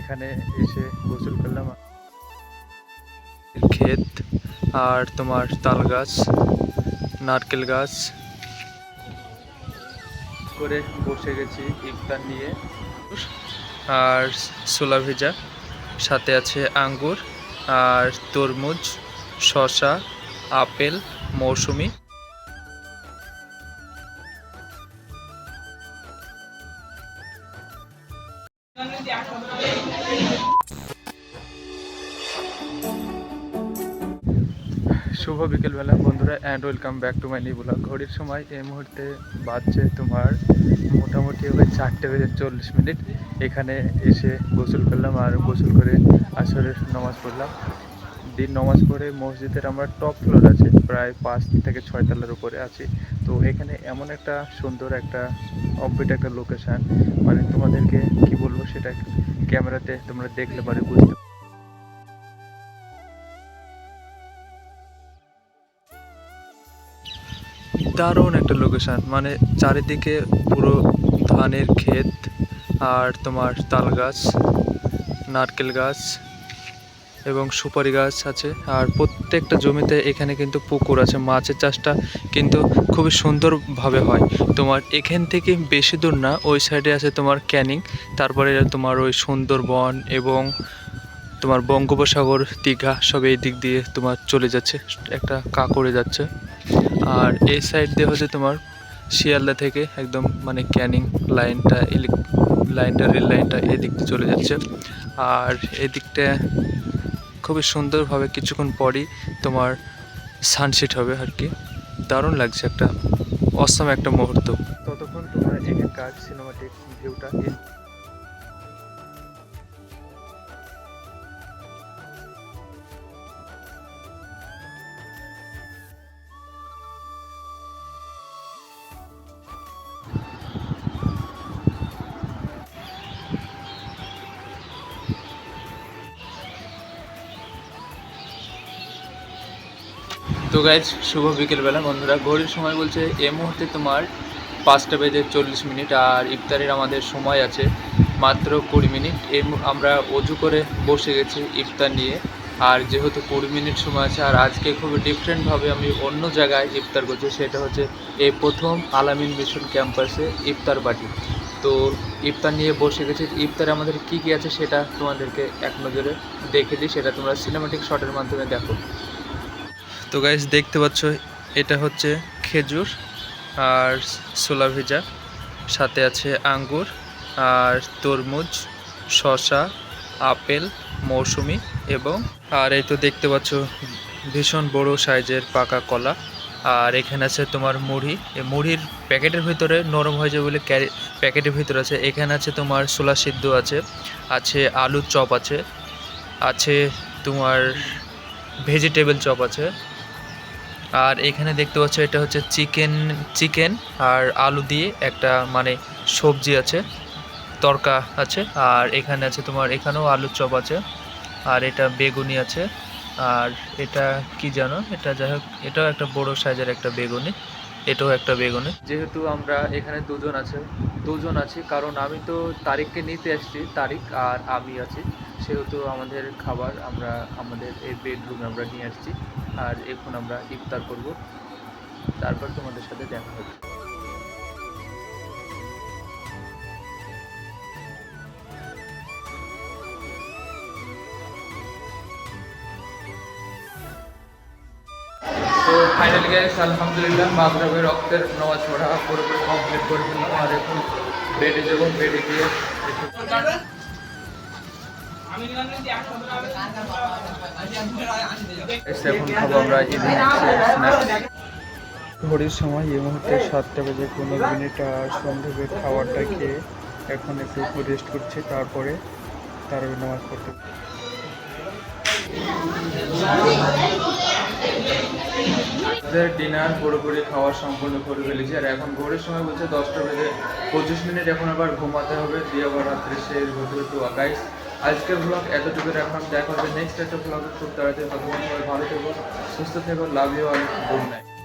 এখানে এসে গোসল করলাম। ক্ষেত আর তোমার তাল গাছ, নারকেল গাছ। করে বসে গেছি ইফতার নিয়ে। আর ছোলা ভেজা, সাথে আছে আঙ্গুর আর তরমুজ, শসা, আপেল, মৌসুমি। শুভ বিকেলবেলা, বন্ধুরা and welcome back to my new blog ঘড়ির সময় এই মুহূর্তে বাজছে তোমার মোটামুটি ওই চারটে বেজে চল্লিশ মিনিট। এখানে এসে গোসল করলাম আর গোসল করে আসরের নামাজ পড়লাম। দিন নামাজ পড়ে মসজিদের আমরা টপ ফ্লোর আছে, প্রায় পাঁচ থেকে ছয় তলার উপরে আছি। তো এখানে এমন একটা সুন্দর একটা অপবিট একটা লোকেশান মানে তোমাদেরকে কি বলব সেটা ক্যামেরাতে তোমরা দেখলে পারে বুঝতে দারুণ একটা লোকেশান মানে চারিদিকে পুরো ধানের ক্ষেত আর তোমার তাল গাছ, নারকেল গাছ। এবং সুপারি গাছ আছে। আর প্রত্যেকটা জমিতে এখানে কিন্তু পুকুর আছে। মাছের চাষটা কিন্তু খুবই সুন্দরভাবে হয়। তোমার এখান থেকে বেশি দূর না, ওই সাইডে আছে তোমার ক্যানিং। তারপরে তোমার ওই সুন্দরবন এবং তোমার বঙ্গোপসাগর, দীঘা সব এই দিক দিয়ে তোমার চলে যাচ্ছে। একটা কাকড়ে যাচ্ছে। আর এই সাইড দিয়ে হচ্ছে তোমার শিয়ালদা থেকে একদম মানে ক্যানিং লাইনটা, ইলেক লাইনটা, রেল লাইনটা এদিক দিয়ে চলে যাচ্ছে। আর এদিকটা খুবই সুন্দরভাবে কিছুক্ষণ পরই তোমার সানসেট হবে আর কি। দারুণ লাগছে একটা অসম একটা মুহূর্ত। ততক্ষণ তোমার এখানকার সিনেমাটিক ভিউটা তো গাইজ শুভ বিকেলবেলা। বন্ধুরা, ঘড়ির সময় বলছে, এই মুহূর্তে তোমার পাঁচটা বেজে চল্লিশ মিনিট আর ইফতারের আমাদের সময় আছে মাত্র কুড়ি মিনিট। এ আমরা অজু করে বসে গেছি ইফতার নিয়ে। আর যেহেতু কুড়ি মিনিট সময় আছে, আর আজকে খুবই ডিফারেন্টভাবে আমি অন্য জায়গায় ইফতার করছি, সেটা হচ্ছে এই প্রথম আলামিন মিশন ক্যাম্পাসে ইফতার পার্টি। তো ইফতার নিয়ে বসে গেছি। ইফতারে আমাদের কী কী আছে সেটা তোমাদেরকে এক নজরে দেখে দিই, সেটা তোমরা সিনেমাটিক শটের মাধ্যমে দেখো। তো গাইজ দেখতে পাচ্ছ, এটা হচ্ছে খেজুর আর ছোলা ভেজা। সাথে আছে আঙ্গুর আর তরমুজ, শসা, আপেল, মৌসুমি এবং আর এই তো দেখতে পাচ্ছ, ভীষণ বড় সাইজের পাকা কলা। আর এখানে আছে তোমার মুড়ি। এই মুড়ির প্যাকেটের ভিতরে নরম হয়ে যাবে বলে ক্যারি প্যাকেটের ভিতরে আছে। এখানে আছে তোমার ছোলা সিদ্ধ আছে আছে আলুর চপ আছে আছে তোমার ভেজিটেবল চপ আছে আর এখানে দেখতে পাচ্ছ এটা হচ্ছে চিকেন চিকেন আর আলু দিয়ে একটা মানে সবজি আছে, তরকা আছে, আর এখানে আছে তোমার এখানেও আলুর চপ আছে, আর এটা বেগুনি আছে, আর এটা কি জানো? এটা যাই হোক, এটাও একটা বড় সাইজের একটা বেগুনি, এটাও একটা বেগুনি। যেহেতু আমরা এখানে দুজন আছে, দুজন আছি, কারণ আমি তো তারিখকে নিতে আসছি তারিখ আর আমি আছি। সেহেতু আমাদের খাবার আমরা, আমাদের এই বেডরুমে আমরা নিয়ে আসছি। আর এখন আমরা ইফতার করব। তারপর তোমাদের সাথে দেখা হবে। ফাইনালি গাইস আলহামদুলিল্লাহ, মাগরাবের রক্তের নামাজ পড়া পুরোপুরি কমপ্লিট করে ফেললাম। আর এখন বেডে যাব বেডে গিয়ে ঘড়ির সময় এই মুহূর্তে সাতটা বাজে পনেরো মিনিট, আর সন্ধ্যে খাবারটা খেয়ে এখন একটু রেস্ট করছি, তারপরে তারপরে নামাজ পড়তে। ডিনার পুরোপুরি খাওয়া সম্পূর্ণ করে ফেলেছি, আর এখন ঘড়ির সময় বলছে দশটা বেজে পঁচিশ মিনিট, এখন আবার ঘুমাতে হবে। দিয়ে আবার রাত্রে হতে হতে গাইস আজকের ব্লগ এতটুকু রাখলাম। দেখা হবে নেক্সট একটা ব্লগ খুব তাড়াতাড়ি ভালো থেকো, সুস্থ থেকো love you all good night